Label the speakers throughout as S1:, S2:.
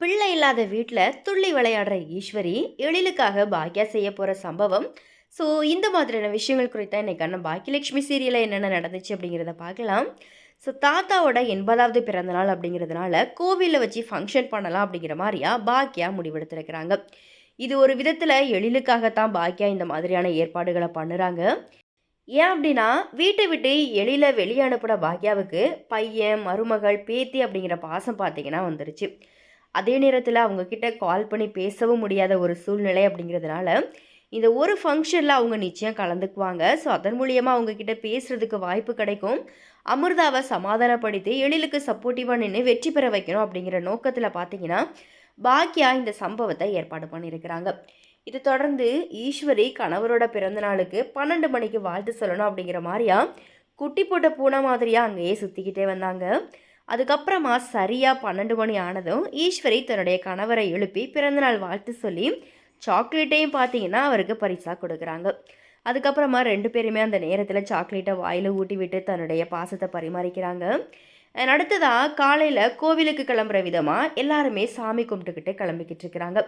S1: பிள்ளை இல்லாத வீட்டில் துள்ளி விளையாடுற ஈஸ்வரி எழிலுக்காக பாக்கியா செய்ய போகிற சம்பவம். ஸோ இந்த மாதிரியான விஷயங்கள் குறித்த இன்னைக்கு பாக்கியலட்சுமி சீரியலில் என்னென்ன நடந்துச்சு அப்படிங்கிறத பார்க்கலாம். ஸோ தாத்தாவோட எண்பதாவது பிறந்தநாள் அப்படிங்கிறதுனால கோவிலில் வச்சு ஃபங்க்ஷன் பண்ணலாம் அப்படிங்கிற மாதிரியா பாக்கியா முடிவெடுத்திருக்கிறாங்க. இது ஒரு விதத்தில் எழிலுக்காகத்தான் பாக்கியா இந்த மாதிரியான ஏற்பாடுகளை பண்ணுறாங்க. ஏன் அப்படின்னா வீட்டை விட்டு எழில வெளியே அனுப்பின பாக்யாவுக்கு பையன் மருமகள் பேத்தி அப்படிங்கிற பாசம் பார்த்தீங்கன்னா வந்துருச்சு. அதே நேரத்தில் அவங்கக்கிட்ட கால் பண்ணி பேசவும் முடியாத ஒரு சூழ்நிலை அப்படிங்கிறதுனால இந்த ஒரு ஃபங்க்ஷனில் அவங்க நிச்சயம் கலந்துக்குவாங்க. ஸோ அதன் மூலியமாக அவங்கக்கிட்ட பேசுகிறதுக்கு வாய்ப்பு கிடைக்கும். அமிர்தாவை சமாதானப்படுத்தி எழிலுக்கு சப்போர்ட்டிவாக நின்று வெற்றி பெற வைக்கணும் அப்படிங்கிற நோக்கத்தில் பார்த்தீங்கன்னா பாக்கியா இந்த சம்பவத்தை ஏற்பாடு பண்ணியிருக்கிறாங்க இது தொடர்ந்து ஈஸ்வரி கணவரோட பிறந்த நாளுக்கு பன்னெண்டு மணிக்கு வாழ்த்து சொல்லணும் அப்படிங்கிற மாதிரியா குட்டி போட்ட பூனை மாதிரியாக அங்கேயே சுற்றிக்கிட்டே வந்தாங்க. அதுக்கப்புறமா சரியாக பன்னெண்டு மணி ஆனதும் ஈஸ்வரி தன்னுடைய கணவரை எழுப்பி பிறந்தநாள் வாழ்த்து சொல்லி சாக்லேட்டையும் பார்த்தீங்கன்னா அவருக்கு பரிசாக கொடுக்குறாங்க. அதுக்கப்புறமா ரெண்டு பேருமே அந்த நேரத்தில் சாக்லேட்டை வாயில் ஊட்டி விட்டு தன்னுடைய பாசத்தை பரிமாறிக்கிறாங்க. அடுத்ததாக காலையில் கோவிலுக்கு கிளம்புற விதமாக எல்லாருமே சாமி கும்பிட்டுக்கிட்டு கிளம்பிக்கிட்டு இருக்கிறாங்க.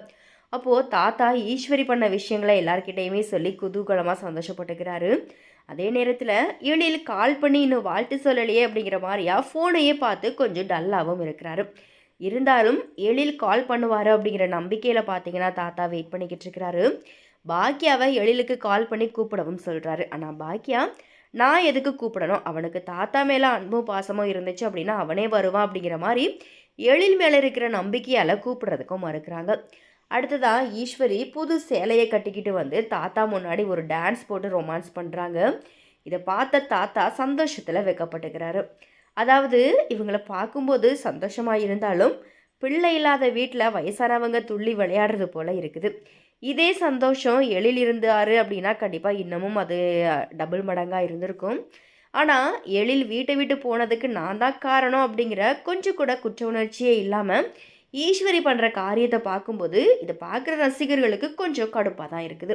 S1: அப்போது தாத்தா ஈஸ்வரி பண்ண விஷயங்களை எல்லார்கிட்டையுமே சொல்லி குதூகலமாக சந்தோஷப்பட்டுக்கிறாரு. அதே நேரத்தில் ஏழில் கால் பண்ணி இன்னும் வாழ்த்து சொல்லலையே? அப்படிங்கிற மாதிரியா ஃபோனையே பார்த்து கொஞ்சம் டல்லாகவும் இருக்கிறாரு. இருந்தாலும் எழில் கால் பண்ணுவார்? அப்படிங்கிற நம்பிக்கையில் பார்த்தீங்கன்னா தாத்தா வெயிட் பண்ணிக்கிட்டு இருக்கிறாரு. பாக்கியாவை எழிலுக்கு கால் பண்ணி கூப்பிடவும் சொல்கிறாரு ஆனால் பாக்கியா நான் எதுக்கு கூப்பிடணும்? அவனுக்கு தாத்தா மேலே அன்பும் பாசமும் இருந்துச்சு அப்படின்னா அவனே வருவான் அப்படிங்கிற மாதிரி எழில் மேலே இருக்கிற நம்பிக்கையால் கூப்பிடுறதுக்கும் மறுக்கிறாங்க. அடுத்ததாக ஈஸ்வரி புது சேலையை கட்டிக்கிட்டு வந்து தாத்தா முன்னாடி ஒரு டான்ஸ் போட்டு ரொமான்ஸ் பண்ணுறாங்க இதை பார்த்த தாத்தா சந்தோஷத்தில் வைக்கப்பட்டுக்கிறாரு. அதாவது இவங்களை பார்க்கும்போது சந்தோஷமாக இருந்தாலும் பிள்ளை இல்லாத வீட்டில் வயசானவங்க துள்ளி விளையாடுறது போல் இருக்குது. இதே சந்தோஷம் எழில் இருந்தார் அப்படின்னா கண்டிப்பாக இன்னமும் அது டபுள் மடங்காக இருந்திருக்கும். ஆனால் எழில் வீட்டை விட்டு போனதுக்கு நான் தான் காரணம் அப்படிங்கிற கொஞ்சம் கூட குற்ற உணர்ச்சியே இல்லாமல் ஈஸ்வரி பண்ணுற காரியத்தை பார்க்கும்போது இதை பார்க்குற ரசிகர்களுக்கு கொஞ்சம் கடுப்பாக தான் இருக்குது.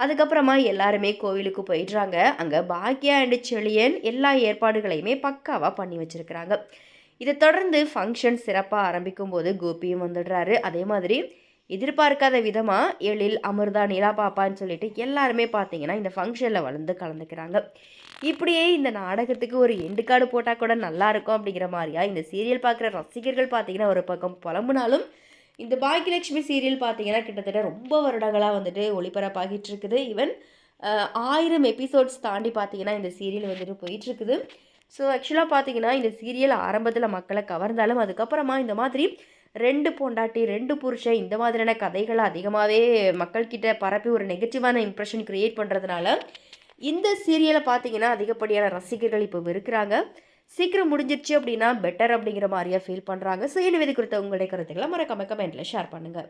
S1: அதுக்கப்புறமா எல்லாருமே கோவிலுக்கு போயிடுறாங்க. அங்கே பாக்யா அண்டு செழியன் எல்லா ஏற்பாடுகளையுமே பக்காவாக பண்ணி வச்சுருக்கிறாங்க. இதை தொடர்ந்து ஃபங்க்ஷன் சிறப்பாக ஆரம்பிக்கும் போது கோபியும் வந்துடுறாரு. அதே மாதிரி எதிர்பார்க்காத விதமாக எழில் அமிர்தா நிலா பாப்பான்னு சொல்லிட்டு எல்லாருமே பார்த்தீங்கன்னா இந்த ஃபங்க்ஷனில் வளர்ந்து கலந்துக்கிறாங்க. இப்படியே இந்த நாடகத்துக்கு ஒரு எண்டு கார்டு போட்டால் கூட நல்லா இருக்கும் அப்படிங்கிற மாதிரியா இந்த சீரியல் பார்க்குற ரசிகர்கள் பார்த்தீங்கன்னா ஒரு பக்கம் புலம்புனாலும் இந்த பாக்கியலட்சுமி சீரியல் பார்த்தீங்கன்னா கிட்டத்தட்ட ரொம்ப வருடங்களாக வந்துட்டு ஒளிபரப்பாகிட்டு இருக்குது. ஈவன் ஆயிரம் எபிசோட்ஸ் தாண்டி பார்த்தீங்கன்னா இந்த சீரியல் வந்துட்டு போயிட்டுருக்குது. ஸோ ஆக்சுவலாக பார்த்தீங்கன்னா இந்த சீரியல் ஆரம்பத்தில் மக்களை கவர்ந்தாலும் அதுக்கப்புறமா இந்த மாதிரி ரெண்டு பொண்டாட்டி ரெண்டு புருஷன் இந்த மாதிரியான கதைகளை அதிகமாகவே மக்கள்கிட்ட பரப்பி ஒரு நெகட்டிவான இம்ப்ரெஷன் க்ரியேட் பண்ணுறதுனால இந்த சீரியலை பார்த்தீங்கன்னா அதிகப்படியான ரசிகர்கள் இப்போ இருக்கிறாங்க சீக்கிரம் முடிஞ்சிருச்சு அப்படின்னா பெட்டர் அப்படிங்கிற மாதிரியா ஃபீல் பண்ணுறாங்க ஸோ எனவே குறித்த உங்களுடைய கருத்துக்களை மறக்காம கமெண்ட்டில் ஷேர் பண்ணுங்கள்